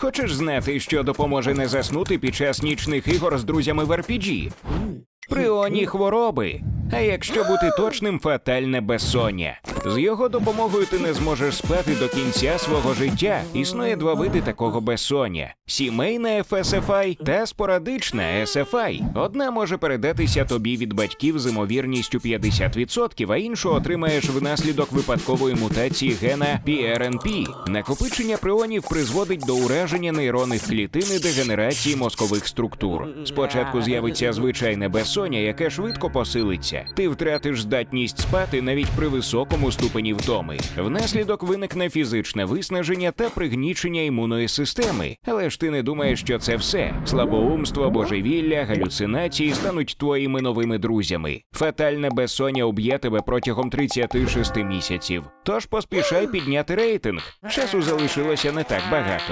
Хочеш знати, що допоможе не заснути під час нічних ігор з друзями в RPG? Прионі хвороби. А якщо бути точним, фатальне безсоння. З його допомогою ти не зможеш спати до кінця свого життя. Існує два види такого безсоння: сімейна FSFI та спорадична SFI. Одна може передатися тобі від батьків з імовірністю 50%, а іншу отримаєш внаслідок випадкової мутації гена PRNP. Накопичення пріонів призводить до ураження нейронних клітин і дегенерації мозкових структур. Спочатку з'явиться звичайне безсоння, яке швидко посилиться. Ти втратиш здатність спати навіть при ступені втоми. Внаслідок виникне фізичне виснаження та пригнічення імунної системи. Але ж ти не думаєш, що це все. Слабоумство, божевілля, галюцинації стануть твоїми новими друзями. Фатальне безсоння уб'є тебе протягом 36 місяців. Тож поспішай підняти рейтинг. Часу залишилося не так багато.